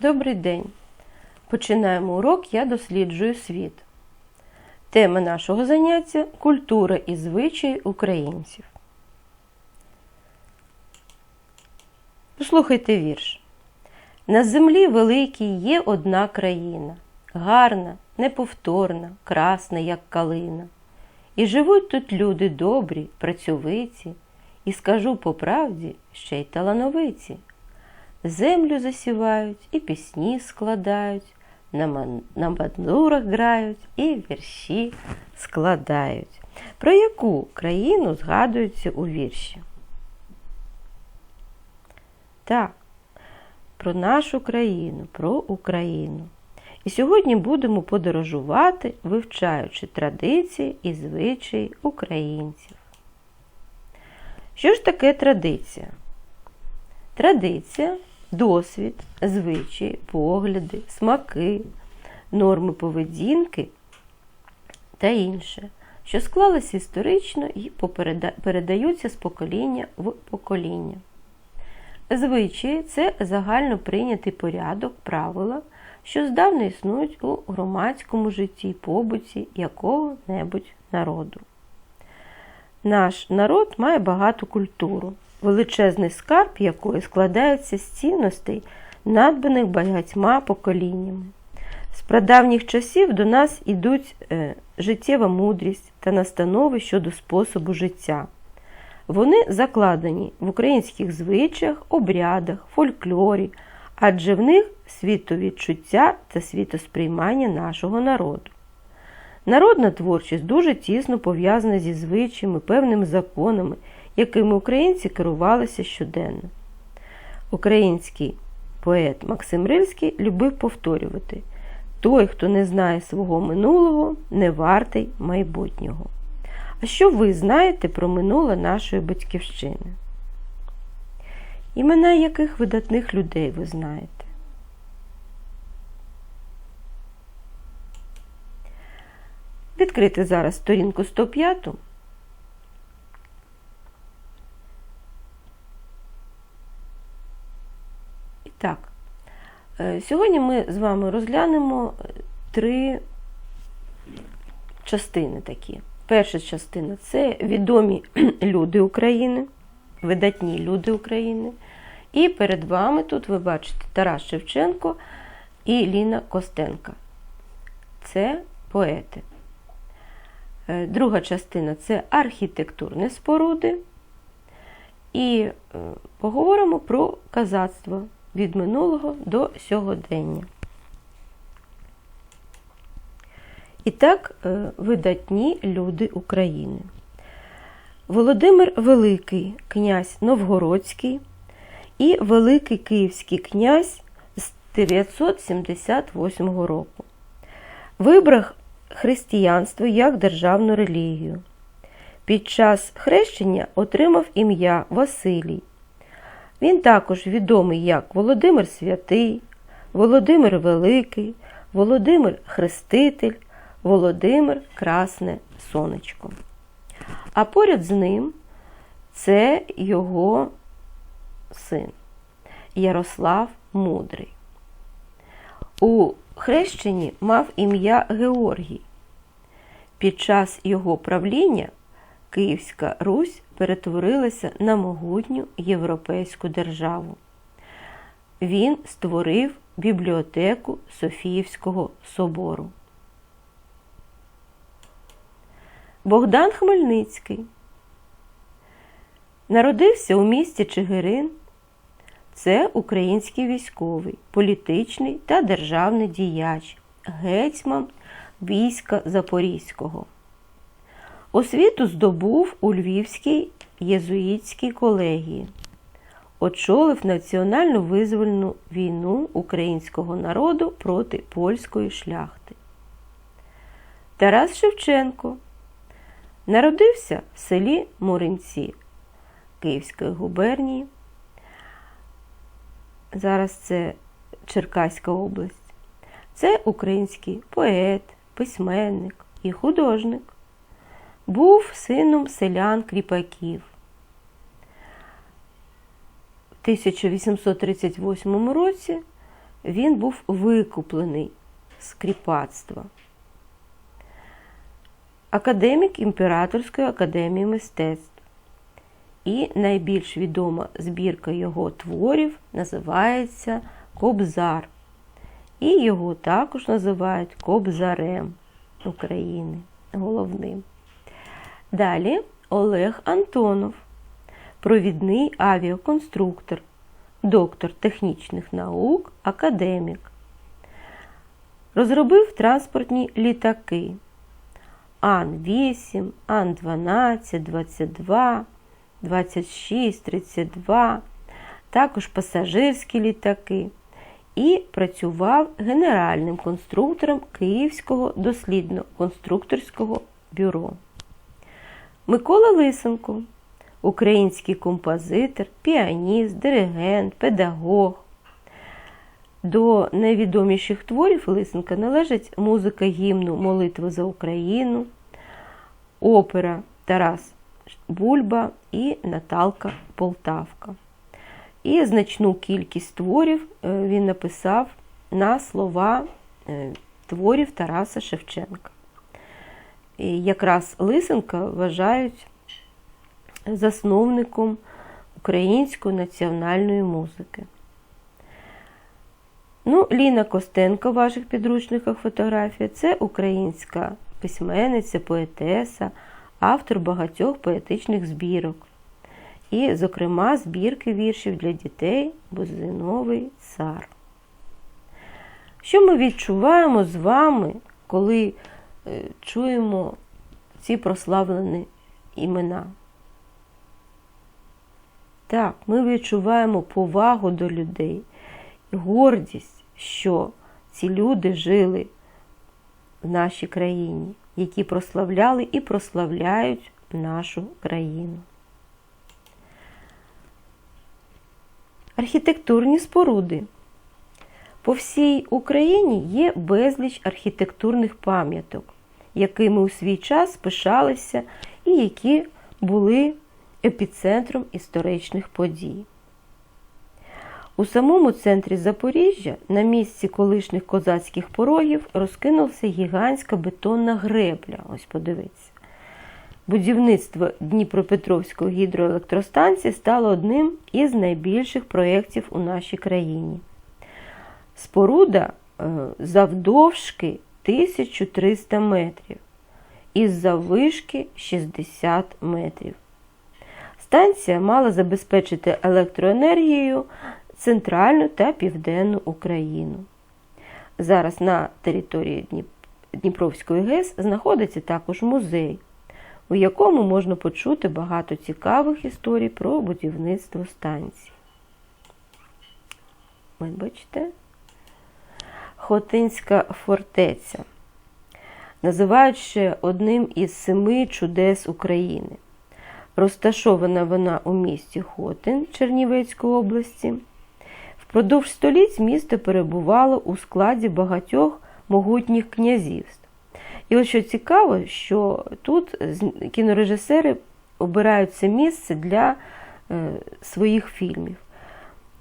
Добрий день! Починаємо урок Я досліджую світ. Тема нашого заняття культура і звичаї українців. Послухайте вірш. На землі великій є одна країна, гарна, неповторна, красна, як калина. І живуть тут люди добрі, працьовиті, і скажу по правді, ще й талановиті. Землю засівають і пісні складають, на, бандурах грають і вірші складають. Про яку країну згадується у вірші? Так, про нашу країну, про Україну. І сьогодні будемо подорожувати, вивчаючи традиції і звичаї українців. Що ж таке традиція? Традиція досвід, звичаї, погляди, смаки, норми поведінки та інше, що склалися історично і передаються з покоління в покоління. Звичаї це загально прийнятий порядок, правила, що здавна існують у громадському житті, побуті якого-небудь народу. Наш народ має багату культуру, величезний скарб якої складається з цінностей, надбаних багатьма поколіннями. З прадавніх часів до нас ідуть е, життєва мудрість та настанови щодо способу життя. Вони закладені в українських звичаях, обрядах, фольклорі, адже в них світовідчуття та світосприймання нашого народу. Народна творчість дуже тісно пов'язана зі звичаями, певними законами, якими українці керувалися щоденно. Український поет Максим Рильський любив повторювати той, хто не знає свого минулого, не вартий майбутнього. А що ви знаєте про минуле нашої батьківщини? Імена яких видатних людей ви знаєте? Відкрити зараз сторінку 105. Так, е, сьогодні ми з вами розглянемо три частини такі. Перша частина це відомі люди України, видатні люди України. І перед вами тут ви бачите Тарас Шевченко і Ліна Костенка. Це поети. Е, друга частина це архітектурні споруди. І е, поговоримо про казацтво від минулого до сьогодення. І так, е, видатні люди України. Володимир Великий, князь Новгородський і Великий Київський князь з 978 року. Вибрав християнство як державну релігію. Під час хрещення отримав ім'я Василій. Він також відомий як Володимир Святий, Володимир Великий, Володимир Хреститель, Володимир Красне Сонечко. А поряд з ним це його син Ярослав Мудрий. У хрещенні мав ім'я Георгій. Під час його правління Київська Русь перетворилася на могутню європейську державу. Він створив бібліотеку Софіївського собору. Богдан Хмельницький народився у місті Чигирин. Це український військовий, політичний та державний діяч, гетьман війська Запорізького. Освіту здобув у Львівській єзуїтській колегії, очолив національну визвольну війну українського народу проти польської шляхти. Тарас Шевченко народився в селі Муринці Київської губернії. Зараз це Черкаська область. Це український поет, письменник і художник. Був сином селян кріпаків. В 1838 році він був викуплений з кріпацтва. Академік Імператорської академії мистецтв. І найбільш відома збірка його творів називається Кобзар. І його також називають Кобзарем України головним. Далі Олег Антонов, провідний авіаконструктор, доктор технічних наук, академік. Розробив транспортні літаки Ан-8, Ан-12, 22, 26, 32, також пасажирські літаки. І працював генеральним конструктором Київського дослідно-конструкторського бюро. Микола Лисенко, український композитор, піаніст, диригент, педагог. До найвідоміших творів Лисенка належать музика гімну Молитва за Україну, опера Тарас Бульба і Наталка Полтавка. І значну кількість творів е, він написав на слова е, творів Тараса Шевченка. Якраз Лисенка вважають засновником української національної музики. Ну, Ліна Костенко в ваших підручниках фотографія це українська письменниця, поетеса, автор багатьох поетичних збірок. І, зокрема, збірки віршів для дітей Бузиновий цар. Що ми відчуваємо з вами, коли чуємо ці прославлені імена? Так, ми відчуваємо повагу до людей і гордість, що ці люди жили в нашій країні, які прославляли і прославляють нашу країну. Архітектурні споруди. По всій Україні є безліч архітектурних пам'яток, якими у свій час пишалися і які були епіцентром історичних подій. У самому центрі Запоріжжя, на місці колишніх козацьких порогів, розкинувся гігантська бетонна гребля. Ось подивіться. Будівництво Дніпропетровської гідроелектростанції стало одним із найбільших проєктів у нашій країні. Споруда е, завдовжки 1300 метрів із заввишки 60 метрів. Станція мала забезпечити електроенергією центральну та південну Україну. Зараз на території Дніпровської ГЕС знаходиться також музей, у якому можна почути багато цікавих історій про будівництво станції. Ви бачите? Хотинська фортеця. Називають ще одним із семи чудес України. Розташована вона у місті Хотин Чернівецької області. Впродовж століть місто перебувало у складі багатьох могутніх князівств. І от що цікаво, що тут кінорежисери обирають це місце для е, своїх фільмів.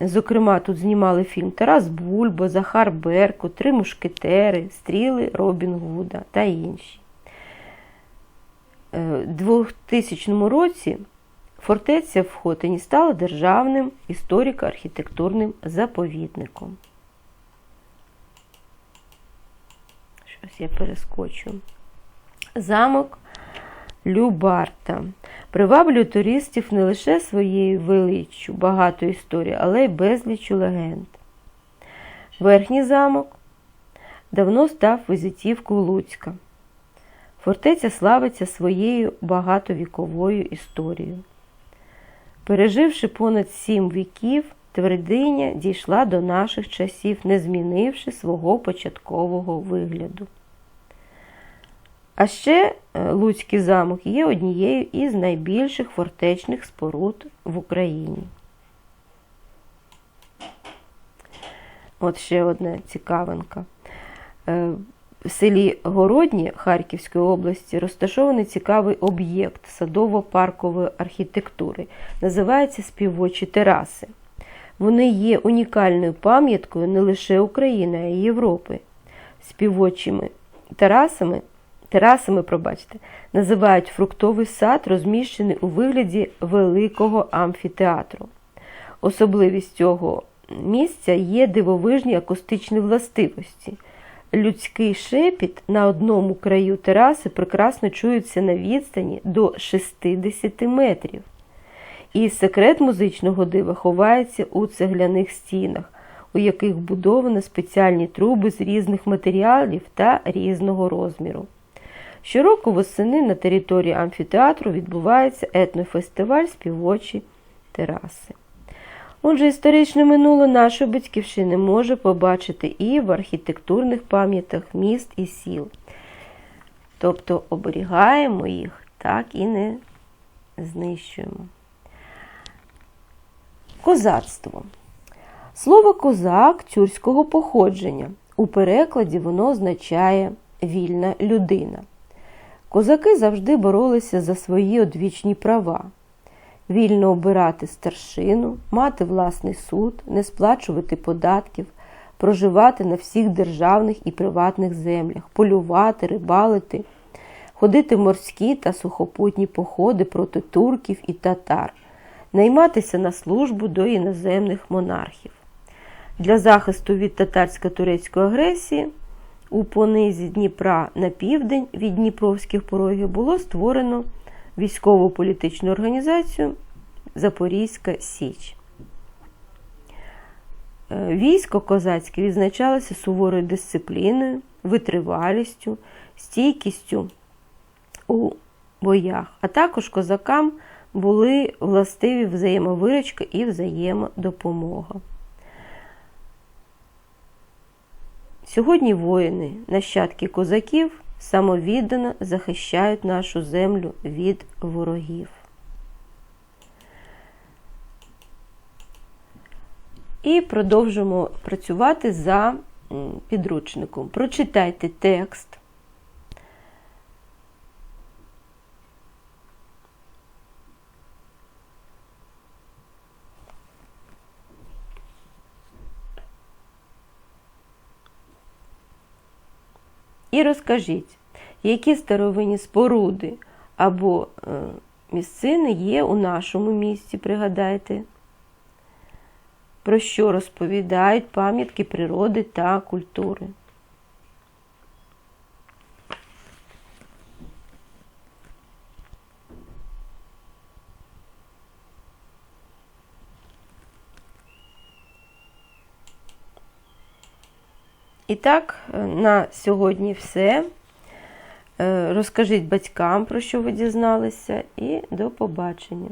Зокрема, тут знімали фільм Тарас Бульба, Захар Берко, Три мушкетери, Стріли Робін Гуда та інші. У е, 2000 році фортеця в Хотині стала державним історико-архітектурним заповідником. Щось я перескочу. Замок Любарта. Приваблює туристів не лише своєю величчю, багато історій, але й безлічу легенд. Верхній замок давно став візитівкою Луцька. Фортеця славиться своєю багатовіковою історією. Переживши понад сім віків, твердиня дійшла до наших часів, не змінивши свого початкового вигляду. А ще е, Луцький замок є однією із найбільших фортечних споруд в Україні. От ще одна цікавинка. Е, в селі Городні Харківської області розташований цікавий об'єкт садово-паркової архітектури. Називається співочі тераси. Вони є унікальною пам'яткою не лише України, а й Європи. Співочими терасами, терасами, пробачте, називають фруктовий сад, розміщений у вигляді великого амфітеатру. Особливість цього місця є дивовижні акустичні властивості. Людський шепіт на одному краю тераси прекрасно чується на відстані до 60 метрів. І секрет музичного дива ховається у цегляних стінах, у яких вбудовано спеціальні труби з різних матеріалів та різного розміру. Щороку восени на території амфітеатру відбувається етнофестиваль співочі тераси. Отже, історичне минуле нашої батьківщини може побачити і в архітектурних пам'ятах міст і сіл. Тобто оберігаємо їх, так і не знищуємо. Козацтво. Слово козак тюркського походження. У перекладі воно означає вільна людина. Козаки завжди боролися за свої одвічні права вільно обирати старшину, мати власний суд, не сплачувати податків, проживати на всіх державних і приватних землях, полювати, рибалити, ходити в морські та сухопутні походи проти турків і татар, найматися на службу до іноземних монархів. Для захисту від татарсько-турецької агресії у понизі Дніпра на південь від Дніпровських порогів було створено військову політичну організацію Запорізька Січ. Е, Військо козацьке відзначалося суворою дисципліною, витривалістю, стійкістю у боях, а також козакам були властиві взаємовиручка і взаємодопомога. Сьогодні воїни, нащадки козаків, самовіддано захищають нашу землю від ворогів. І продовжимо працювати за підручником. Прочитайте текст. І розкажіть, які старовинні споруди або е, місцини є у нашому місті, пригадайте, про що розповідають пам'ятки природи та культури. І так, е, на сьогодні все. Е, Розкажіть батькам, про що ви дізналися, і до побачення.